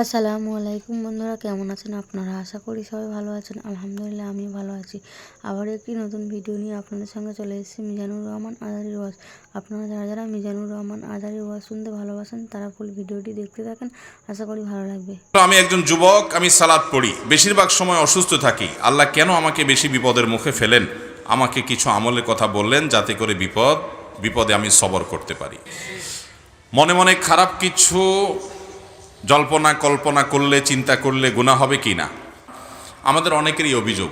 আসসালামু আলাইকুম বন্ধুরা, কেমন আছেন আপনারা? আশা করি সবাই ভালো আছেন। আলহামদুলিল্লাহ আমি ভালো আছি। আবার একটি নতুন ভিডিও নিয়ে আপনাদের সঙ্গে চলে এসেছি, মিজানুর রহমান আজারি ওয়াজ। আপনারা যারা যারা মিজানুর রহমান আজারি ওয়াজ শুনতে ভালোবাসেন, তারা ফুল ভিডিওটি দেখতে থাকেন। আশা করি ভালো লাগবে। আমি একজন যুবক, আমি সালাদ পড়ি। বেশিরভাগ সময় অসুস্থ থাকি। আল্লাহ কেন আমাকে বেশি বিপদের মুখে ফেলেন? আমাকে কিছু আমলের কথা বললেন যাতে করে বিপদ, বিপদে আমি সবর করতে পারি। মনে মনে খারাপ কিছু জল্পনা, কল্পনা করলে, চিন্তা করলে গুণা হবে কি না? আমাদের অনেকেরই অভিযোগ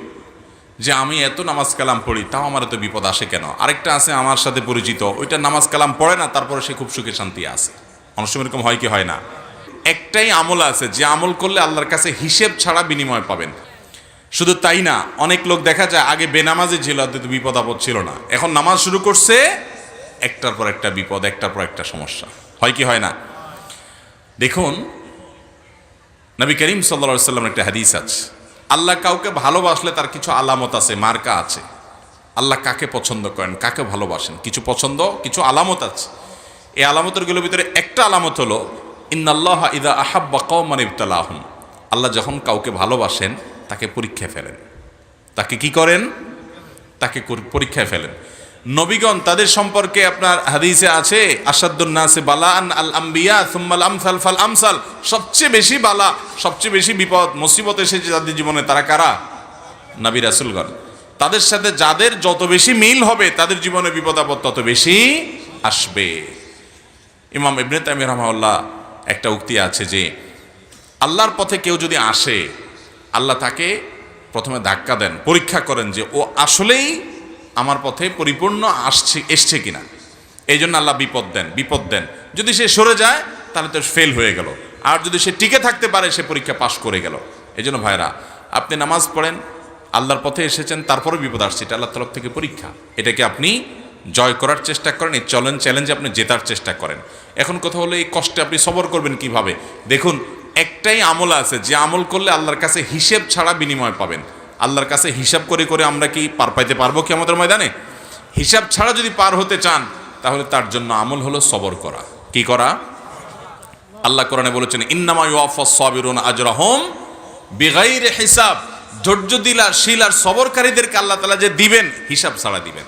যে আমি এত নামাজ কালাম পড়ি, তাও আমার এত বিপদ আসে কেন? আরেকটা আছে আমার সাথে পরিচিত, ওইটা নামাজ কালাম পড়ে না, তারপরে সে খুব সুখে শান্তি আছে। অনেক সময় এরকম হয় কি হয় না? একটাই আমল আছে, যে আমল করলে আল্লাহর কাছে হিসেব ছাড়া বিনিময় পাবেন। শুধু তাই না, অনেক লোক দেখা যায় আগে বেনামাজি ছিল, আর তো বিপদ আপদ ছিল না। এখন নামাজ শুরু করছে, একটার পর একটা বিপদ, একটার পর একটা সমস্যা। হয় কি হয় না? দেখুন নবী করিম সাল্লা সাল্লাম একটা হাদিস আছে। আল্লাহ কাউকে ভালোবাসলে তার কিছু আলামত আছে, মার্কা আছে। আল্লাহ কাকে পছন্দ করেন, কাকে ভালোবাসেন? কিছু পছন্দ, কিছু আলামত আছে। এই আলামতেরগুলোর ভিতরে একটা আলামত হলো, ইন্নাল্লাহ ইদা আহাব্বা কৌমান ইবতালাহম। আল্লাহ যখন কাউকে ভালোবাসেন, তাকে পরীক্ষায় ফেলেন। তাকে কি করেন? তাকে পরীক্ষায় ফেলেন। নবীগণ, তাদের সম্পর্কে আপনার হাদিসে আছে আসাদুন্নাসে বালান আল আম্বিয়া সুম্মাল আমসাল ফাল আমসাল। সবচেয়ে বেশি বালা, সবচেয়ে বেশি বিপদ, মুসিবত এসেছে তাদের জীবনে, তারা কারা? নবী রাসুলগণ। তাদের সাথে যাদের যত বেশি মিল হবে, তাদের জীবনে বিপদ আপদ তত বেশি আসবে। ইমাম ইবনে তাইমিয়া রহমাউল্লাহ একটা উক্তি আছে যে, আল্লাহর পথে কেউ যদি আসে, আল্লাহ তাকে প্রথমে ধাক্কা দেন, পরীক্ষা করেন যে ও আসলেই আমার পথে পরিপূর্ণ আসছে, এসছে কিনা। এই জন্য আল্লাহ বিপদ দেন বিপদ দেন। যদি সে সরে যায়, তাহলে তো ফেল হয়ে গেল। আর যদি সে টিকে থাকতে পারে, সে পরীক্ষা পাশ করে গেল। এই জন্য ভাইরা আপনি নামাজ পড়েন, আল্লাহর পথে এসেছেন, তারপরে বিপদ আসছে। এটা আল্লাহ তরফ থেকে পরীক্ষা। এটাকে আপনি জয় করার চেষ্টা করেন, এই চলেন চ্যালেঞ্জে আপনি জেতার চেষ্টা করেন। এখন কথা হলো, এই কষ্টে আপনি সবর করবেন কীভাবে? দেখুন, একটাই আমল আছে, যে আমল করলে আল্লাহর কাছে হিসেব ছাড়া বিনিময় পাবেন। আল্লাহর কাছে হিসাব করে করে আমরা কি পার পাইতে পারব কি আমাদের ময়দানে? হিসাব ছাড়া যদি পার হতে চান, তাহলে তার জন্য আমল হলো সবর করা। কি করা? আল্লাহ কোরআনে বলেছেন, ইন্নামা আজরাহুম বিগাইরে হিসাব। ধৈর্য দিলা শিল আর সবরকারীদেরকে আল্লাহ তালা যে দিবেন, হিসাব ছাড়া দিবেন।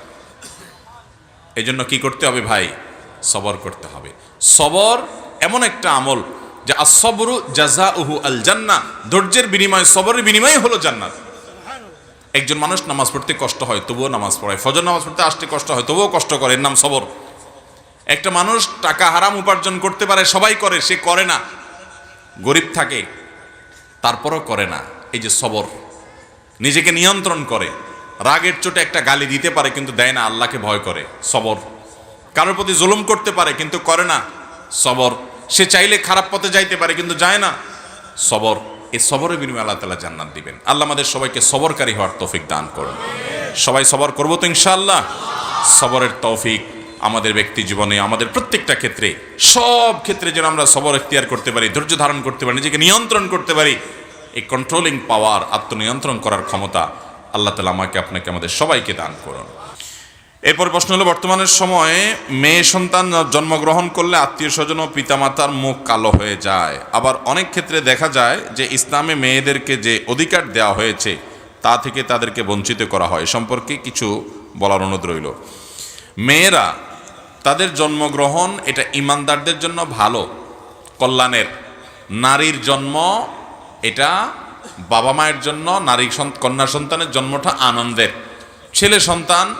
এই জন্য কি করতে হবে ভাই? সবর করতে হবে। সবর এমন একটা আমল যে আসবরু জাজা উহু আল জান্না ধৈর্যের বিনিময়, সবরের বিনিময় হলো জান্নাত। একজন মানুষ নামাজ পড়তে কষ্ট হয়, তবুও নামাজ পড়ায় ফজর নামাজ পড়তে আসতে কষ্ট হয়, তবুও কষ্ট করে। এর নাম সবর। একটা মানুষ টাকা হারাম উপার্জন করতে পারে, সবাই করে, সে করে না। গরিব থাকে, তারপরও করে না। এই যে সবর, নিজেকে নিয়ন্ত্রণ করে। রাগের চোটে একটা গালি দিতে পারে, কিন্তু দেয় না, আল্লাহকে ভয় করে। সবর। কারোর প্রতি জুলুম করতে পারে, কিন্তু করে না। সবর। সে চাইলে খারাপ পথে যাইতে পারে, কিন্তু যায় না। সবর। এই সবরের বিনিময়ে আল্লাহ তালা জান্নাত দিবেন। আল্লাহ আমাদের সবাইকে সবরকারী হওয়ার তৌফিক দান করুন। সবাই সবর করব তো ইনশাআল্লাহ? সবরের তৌফিক আমাদের ব্যক্তি জীবনে, আমাদের প্রত্যেকটা ক্ষেত্রে, সব ক্ষেত্রে যেন আমরা সবর এখতিয়ার করতে পারি, ধৈর্য ধারণ করতে পারি, নিজেকে নিয়ন্ত্রণ করতে পারি, এই কন্ট্রোলিং পাওয়ার আত্মনিয়ন্ত্রণ করার ক্ষমতা আল্লাহ তালা আমাকে, আপনাকে, আমাদের সবাইকে দান করুন। এরপর প্রশ্ন হলো, বর্তমানের সময়ে মেয়ে সন্তান জন্মগ্রহণ করলে আত্মীয় স্বজন ও পিতামাতার মুখ কালো হয়ে যায়। আবার অনেক ক্ষেত্রে দেখা যায় যে ইসলামে মেয়েদেরকে যে অধিকার দেওয়া হয়েছে, তা থেকে তাদেরকে বঞ্চিত করা হয়। সম্পর্কে কিছু বলার অনুরোধ রইল। মেয়েরা, তাদের জন্মগ্রহণ এটা ইমানদারদের জন্য ভালো, কল্যাণের। নারীর জন্ম এটা বাবা মায়ের জন্য, নারী কন্যা সন্তানের জন্মটা আনন্দের। ছেলে সন্তান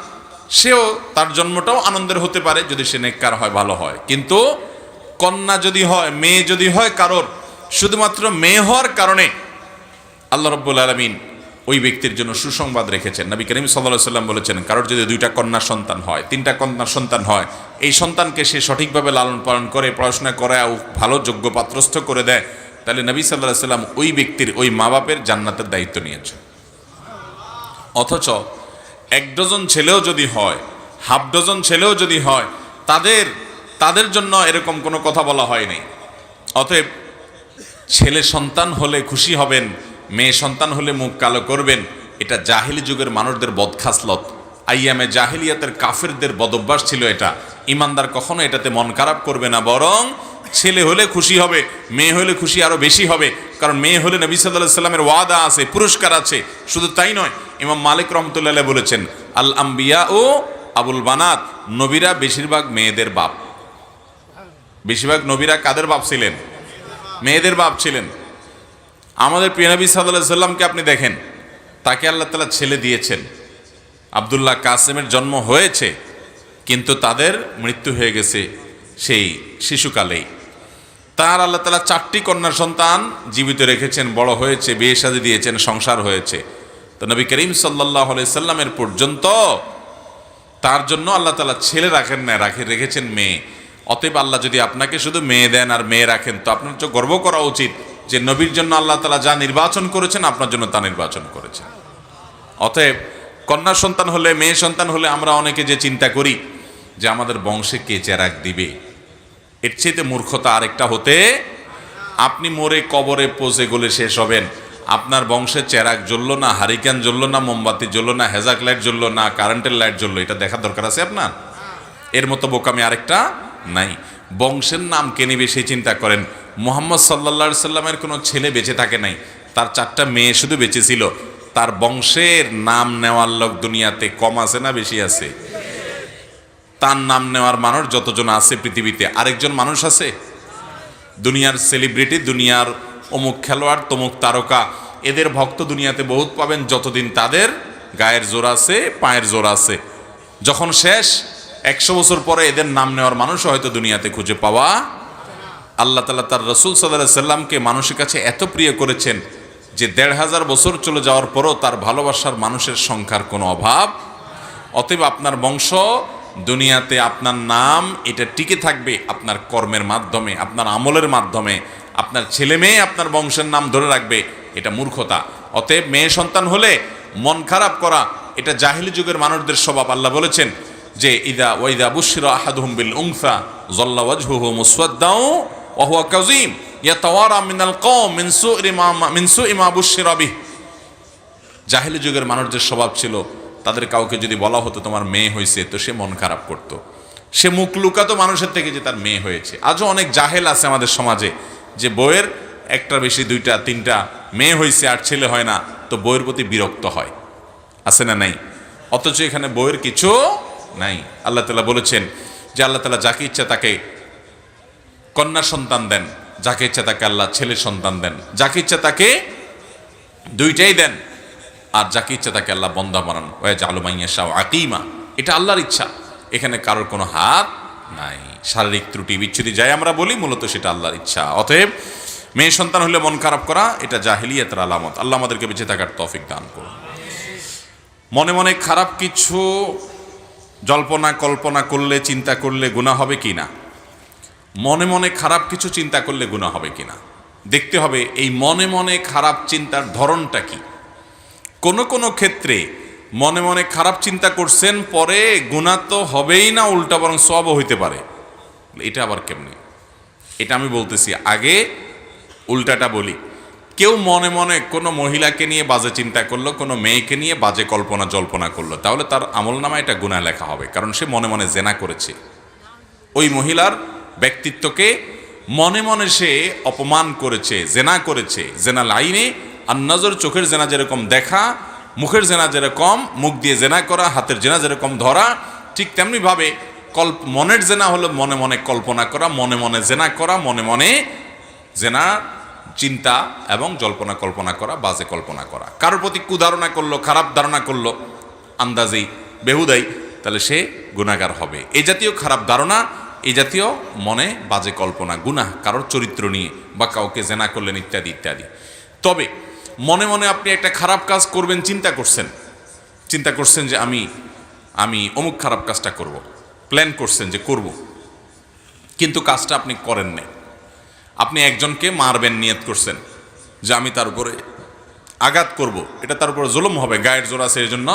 সেও তার জন্মটাও আনন্দের হতে পারে যদি সে নেককার হয়, ভালো হয়। কিন্তু কন্যা যদি হয়, মেয়ে যদি হয় কারোর, শুধুমাত্র মেয়ে হওয়ার কারণে আল্লাহ রব্বুল আলমিন ওই ব্যক্তির জন্য সুসংবাদ রেখেছেন। নবী করিম সাল্লাহ সাল্লাম বলেছেন, কারোর যদি দুইটা কন্যা সন্তান হয়, তিনটা কন্যা সন্তান হয়, এই সন্তানকে সে সঠিকভাবে লালন পালন করে, পড়াশোনা করে ভালো যোগ্য পাত্রস্থ করে দেয়, তাহলে নবী সাল্লাহ সাল্লাম ওই ব্যক্তির, ওই মা বাপের জান্নাতের দায়িত্ব নিয়েছেন। অথচ এক ডজন ছেলেও যদি হয়, হাফ ডজন ছেলেও যদি হয়, তাদের তাদের জন্য এরকম কোনো কথা বলা হয়নি। অতএব, ছেলে সন্তান হলে খুশি হবেন, মেয়ে সন্তান হলে মুখ কালো করবেন, এটা জাহিলি যুগের মানুষদের বদখাসলত। আইয়ামে জাহিলিয়াতের কাফেরদের বদভ্যাস ছিল এটা। ইমানদার কখনো এটাতে মন খারাপ করবে না, বরং ছেলে হলে খুশি হবে, মেয়ে হলে খুশি আরও বেশি হবে। কারণ মেয়ে হলে নবী সাল্লাহ সাল্লামের ওয়াদা আছে, পুরস্কার আছে। শুধু তাই নয়, ইমাম মালিক রহমতুল্লাহ বলেছেন, আল আম্বিয়া ও আবুল বানাত নবীরা বেশিরভাগ মেয়েদের বাপ। বেশিরভাগ নবীরা কাদের বাপ ছিলেন? মেয়েদের বাপ ছিলেন। আমাদের প্রিয় নবী সাল্লাহ সাল্লামকে আপনি দেখেন, তাকে আল্লাহ তালা ছেলে দিয়েছেন। আবদুল্লাহ কাসেমের জন্ম হয়েছে, কিন্তু তাদের মৃত্যু হয়ে গেছে সেই শিশুকালেই। তার আল্লাহ তালা চারটি কন্যা সন্তান জীবিত রেখেছেন, বড় হয়েছে, বিয়ে সাজে দিয়েছেন, সংসার হয়েছে। তো নবী করিম সাল্লাহ সাল্লামের পর্যন্ত তার জন্য আল্লাহ তালা ছেলে রাখেন না, রাখে, রেখেছেন মেয়ে। অতএব আল্লাহ যদি আপনাকে শুধু মেয়ে দেন আর মেয়ে রাখেন, তো আপনার তো গর্ব করা উচিত যে নবীর জন্য আল্লাহ তালা যা নির্বাচন করেছেন, আপনার জন্য তা নির্বাচন করেছেন। অতএব কন্যা সন্তান হলে, মেয়ে সন্তান হলে আমরা অনেকে যে চিন্তা করি যে আমাদের বংশে কে চেরাক দিবে? এর চেয়েতে মূর্খতা আরেকটা হতে, আপনি মরে কবরে পচে গলে শেষ হবেন। আপনার বংশে চেরাক জ্বললো না, হারিকেন জ্বললো না, মোমবাতি জ্বললো না, হেজাক লাইট জ্বললো না, কারেন্টের লাইট জ্বললো, এটা দেখার দরকার আছে আপনার? এর মতো বোকামি আরেকটা নাই। বংশের নাম কে নিবে সেই চিন্তা করেন। মোহাম্মদ সাল্লা সাল্লামের কোনো ছেলে বেঁচে থাকে নাই। তার চারটা মেয়ে শুধু বেঁচে ছিল। তার বংশের নাম নেওয়ার লোক দুনিয়াতে কম আছে না বেশি আছে? তার নাম নেওয়ার মানুষ যতজন আছে পৃথিবীতে, আরেকজন মানুষ আছে? দুনিয়ার সেলিব্রিটি দুনিয়ার অমুক খেলোয়াড়, তমুক তারকা, এদের ভক্ত দুনিয়াতে বহুত পাবেন যতদিন তাদের গায়ের জোর আছে, পায়ের জোর আছে। যখন শেষ, একশো বছর পরে এদের নাম নেওয়ার মানুষ হয়তো দুনিয়াতে খুঁজে পাওয়া আল্লাহ তালা তার রসুল সাল্লাহ সাল্লামকে মানুষের কাছে এত প্রিয় করেছেন যে দেড় হাজার বছর চলে যাওয়ার পরও তার ভালোবাসার মানুষের সংখ্যার কোনো অভাব। অতএব আপনার বংশ দুনিয়াতে আপনার নাম, এটা টিকে থাকবে আপনার কর্মের মাধ্যমে, আপনার আমলের মাধ্যমে। আপনার ছেলে মেয়ে আপনার বংশের নাম ধরে রাখবে, এটা মূর্খতা। অতএব মেয়ে সন্তান হলে মন খারাপ করা, এটা জাহিলি যুগের মানুষদের স্বভাব। আল্লাহ বলেছেন যে, ইদা ওয়াইদা বুশিরা আহাদুহুম বিল উনসা জল্লা ওয়াজহুহু মুসওয়াদ্দাউ ওয়া হুয়া জাহিলি যুগের মানুষদের স্বভাব ছিল তাদের কাউকে যদি বলা হতো তোমার মেয়ে হয়েছে, তো সে মন খারাপ করত। সে মুখ লুকাতো মানুষের থেকে যে তার মেয়ে হয়েছে। আজও অনেক জাহেল আছে আমাদের সমাজে যে বইয়ের একটা বেশি, দুইটা, তিনটা মেয়ে হয়েছে আর ছেলে হয় না, তো বইয়ের প্রতি বিরক্ত হয়। আছে না নাই? অথচ এখানে বইয়ের কিছু নাই। আল্লাহ তালা বলেছেন যে আল্লাহ তালা যাকে ইচ্ছা তাকে কন্যা সন্তান দেন, যাকে ইচ্ছা তাকে আল্লাহ ছেলে সন্তান দেন, যাকে ইচ্ছা তাকে দুইটাই দেন। আর যাকে ইচ্ছা তাকে আল্লাহ বন্দা বানান। ওয়াজ আলুমাইয়া শাহ আকিমা। এটা আল্লাহর ইচ্ছা। এখানে কারোর কোনো হাত নাই। শারীরিক ত্রুটি বিচ্ছুতি যাই আমরা বলি, মূলত সেটা আল্লাহর ইচ্ছা। অতএব মেয়ে সন্তান হলে মন খারাপ করা, এটা জাহিলিয়াতের আলামত। আল্লাহ আমাদেরকে বেঁচে থাকার তৌফিক দান করুন। মনে মনে খারাপ কিছু জল্পনা, কল্পনা করলে, চিন্তা করলে গুণা হবে কি না? মনে মনে খারাপ কিছু চিন্তা করলে গুণা হবে কি না? দেখতে হবে, এই মনে মনে খারাপ চিন্তার ধরনটা কি? কোনো কোনো ক্ষেত্রে মনে মনে খারাপ চিন্তা করছেন, পরে গুণা তো হবেই না, উল্টা বরং সবও হইতে পারে। এটা আবার কেমনি? এটা আমি বলতেছি, আগে উল্টাটা বলি। কেউ মনে মনে কোনো মহিলাকে নিয়ে বাজে চিন্তা করল, কোনো মেয়েকে নিয়ে বাজে কল্পনা জল্পনা করল, তাহলে তার আমল নামা এটা গুণা লেখা হবে, কারণ সে মনে মনে জেনা করেছে। ওই মহিলার ব্যক্তিত্বকে মনে মনে সে অপমান করেছে, জেনা করেছে, জেনা লাইনে আর নজর চোখের জেনা যেরকম দেখা, মুখের জেনা যেরকম, মুখ দিয়ে জেনা করা, হাতের জেনা যেরকম ধরা, ঠিক তেমনিভাবে কল্প, মনের জেনা হলো মনে মনে কল্পনা করা, মনে মনে জেনা করা, মনে মনে জেনা, চিন্তা এবং জল্পনা কল্পনা করা, বাজে কল্পনা করা। কারোর প্রতি কুধারণা করল, খারাপ ধারণা করল, আন্দাজেই, বেহুদাই, তাহলে সে গুণাগার হবে। এই জাতীয় খারাপ ধারণা এই জাতীয় মনে বাজে কল্পনা, গুনাহ, কারোর চরিত্র নিয়ে বা কাউকে জেনা করলেন ইত্যাদি ইত্যাদি। তবে মনে মনে আপনি একটা খারাপ কাজ করবেন, চিন্তা করছেন চিন্তা করছেন যে আমি আমি অমুক খারাপ কাজটা করব। প্ল্যান করছেন যে করব। কিন্তু কাজটা আপনি করেন নাই আপনি একজনকে মারবেন, নিয়ত করছেন যে আমি তার উপরে আঘাত করব। এটা তার উপরে জুলুম হবে, গায়ের জোর আছে এই জন্য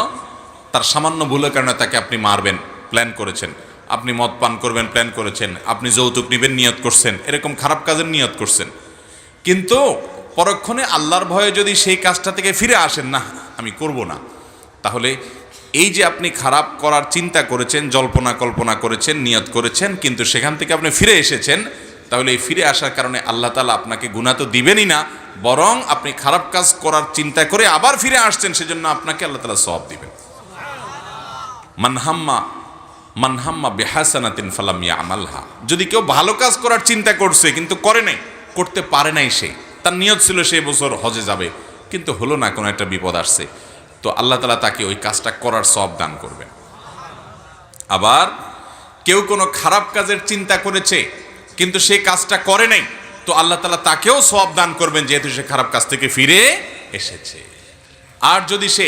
তার সামান্য ভুলের কারণে তাকে আপনি মারবেন প্ল্যান করেছেন আপনি মদ পান করবেন প্ল্যান করেছেন আপনি যৌতুক নিবেন, নিয়ত করছেন এরকম খারাপ কাজের নিয়ত করছেন কিন্তু পরক্ষণে আল্লাহর ভয়ে যদি সেই কাজটা থেকে ফিরে আসেন না আমি করব না। তাহলে এই যে আপনি খারাপ করার চিন্তা করেছেন, জল্পনা কল্পনা করেছেন, নিয়ত করেছেন, কিন্তু সেখান থেকে আপনি ফিরে এসেছেন, তাহলে এই ফিরে আসার কারণে আল্লাহ তালা আপনাকে গুণা তো দিবেনই না, বরং আপনি খারাপ কাজ করার চিন্তা করে আবার ফিরে আসছেন, সেজন্য আপনাকে আল্লাহ তালা সব দিবেন। মানহাম্মা মানহাম্মা বেহাসানাতিন ফালাম আমালহা যদি কেউ ভালো কাজ করার চিন্তা করছে, কিন্তু করে নাই, করতে পারে নাই সে তার নিয়ত ছিল সে বছর হজে যাবে, কিন্তু হলো না, কোনো একটা বিপদ আসছে। তো আল্লাহ তালা তাকে ওই কাজটা করার সব দান করবেন। আবার কেউ কোনো খারাপ কাজের চিন্তা করেছে, কিন্তু সে কাজটা করে নাই, তো আল্লাহ তালা তাকেও সব দান করবেন, যেহেতু সে খারাপ কাজ থেকে ফিরে এসেছে। আর যদি সে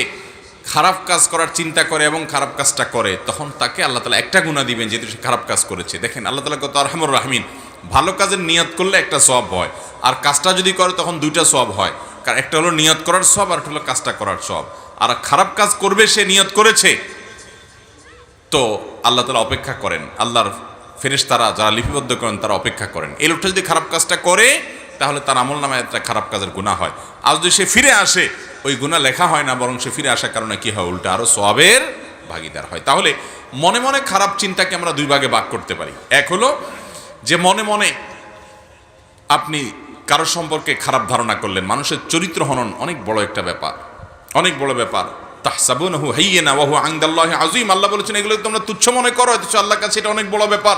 খারাপ কাজ করার চিন্তা করে এবং খারাপ কাজটা করে, তখন তাকে আল্লাহ তালা একটা গুণা দিবেন, যেহেতু সে খারাপ কাজ করেছে। দেখেন, আল্লাহ তালা কত আরহামুর রাহমিন। ভালো কাজের নিয়ত করলে একটা সব হয়। আর কাজটা যদি করে তখন দুইটা সব হয়। কারণ একটা হলো নিয়ত করার সব আর একটা হলো কাজটা করার সব আর খারাপ কাজ করবে সে নিয়ত করেছে। তো আল্লাহ তালা অপেক্ষা করেন। আল্লাহর ফেরেশ তারা যারা লিপিবদ্ধ করেন, তারা অপেক্ষা করেন। এই লোকটা যদি খারাপ কাজটা করে, তাহলে তার আমল নামে একটা খারাপ কাজের গুণা হয়। আর যদি সে ফিরে আসে, ওই গুণা লেখা হয় না, বরং সে ফিরে আসার কারণে কি হয়? উল্টা আরও সবের ভাগিদার হয়। তাহলে মনে মনে খারাপ চিন্তাকে আমরা দুই ভাগে ভাগ করতে পারি। এক হলো যে মনে মনে আপনি কারও সম্পর্কে খারাপ ধারণা করলেন, মানুষের চরিত্র হনন অনেক বড় একটা ব্যাপার, অনেক বড় ব্যাপার। তাহসাবুনহু হাইয়িনা ওয়া হুয়া ইনদাল্লাহি আযীম, আল্লাহ বলেছেন, এগুলো তোমরা তুচ্ছ মনে করো, অথচ আল্লাহর কাছে এটা অনেক বড় ব্যাপার।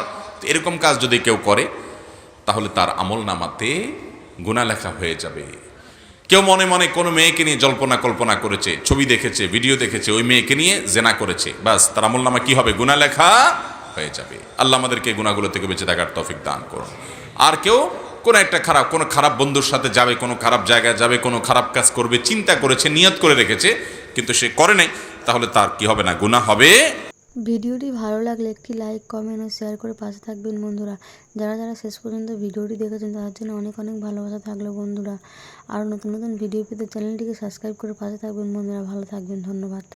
এরকম কাজ যদি কেউ করে, তাহলে তার আমল নামাতে গুণা লেখা হয়ে যাবে। কেউ মনে মনে কোনো মেয়েকে নিয়ে জল্পনা কল্পনা করেছে, ছবি দেখেছে, ভিডিও দেখেছে, ওই মেয়েকে নিয়ে জেনা করেছে বাস তার আমল নামা কি হবে? গুণা লেখা হয়ে যাবে। আল্লাহ আমাদেরকে এই গুণাগুলো থেকে বেঁচে থাকার তৌফিক দান করুন। আর কেউ কোনো একটা খারাপ, কোনো খারাপ বন্ধুর সাথে যাবে, কোনো খারাপ জায়গায় যাবে, কোনো খারাপ কাজ করবে, চিন্তা করেছে, নিয়ত করে রেখেছে, কিন্তু সে করে নাই, তাহলে তার কি হবে না? গুণা হবে। ভিডিওটি ভালো লাগলে একটি লাইক, কমেন্ট ও শেয়ার করে পাশে থাকবেন বন্ধুরা। যারা যারা শেষ পর্যন্ত ভিডিওটি দেখেছেন, তাদের জন্য অনেক অনেক ভালোবাসা থাকল বন্ধুরা। আর নতুন নতুন ভিডিও পেতে চ্যানেলটিকে সাবস্ক্রাইব করে পাশে থাকবেন বন্ধুরা। ভালো থাকবেন, ধন্যবাদ।